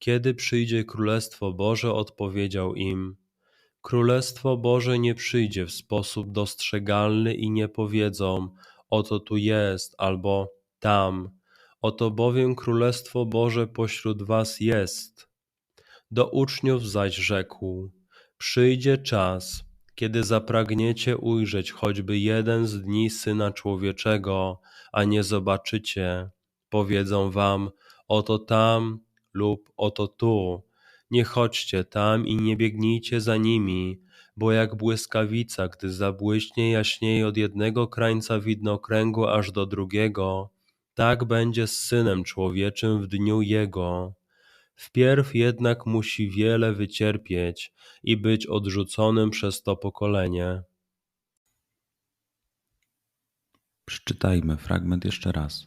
kiedy przyjdzie Królestwo Boże, odpowiedział im: Królestwo Boże nie przyjdzie w sposób dostrzegalny i nie powiedzą: Oto tu jest albo tam. Oto bowiem Królestwo Boże pośród was jest. Do uczniów zaś rzekł: Przyjdzie czas, kiedy zapragniecie ujrzeć choćby jeden z dni Syna Człowieczego, a nie zobaczycie. Powiedzą wam: Oto tam lub oto tu. Nie chodźcie tam i nie biegnijcie za nimi, bo jak błyskawica, gdy zabłyśnie jaśniej od jednego krańca widnokręgu aż do drugiego, tak będzie z Synem Człowieczym w dniu Jego. Wpierw jednak musi wiele wycierpieć i być odrzuconym przez to pokolenie. Przeczytajmy fragment jeszcze raz.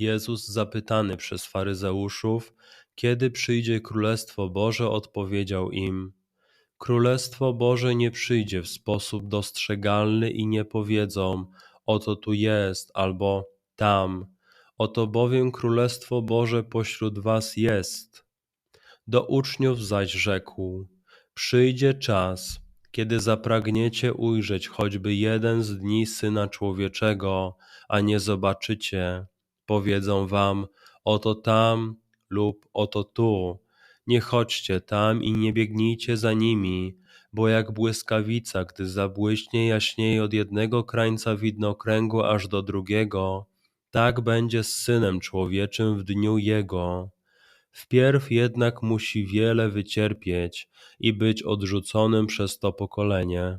Jezus zapytany przez faryzeuszów, kiedy przyjdzie Królestwo Boże, odpowiedział im: Królestwo Boże nie przyjdzie w sposób dostrzegalny i nie powiedzą: Oto tu jest albo tam. Oto bowiem Królestwo Boże pośród was jest. Do uczniów zaś rzekł: Przyjdzie czas, kiedy zapragniecie ujrzeć choćby jeden z dni Syna Człowieczego, a nie zobaczycie. Powiedzą wam: Oto tam lub oto tu. Nie chodźcie tam i nie biegnijcie za nimi, bo jak błyskawica, gdy zabłyśnie jaśniej od jednego krańca widnokręgu aż do drugiego, tak będzie z Synem Człowieczym w dniu Jego. Wpierw jednak musi wiele wycierpieć i być odrzuconym przez to pokolenie.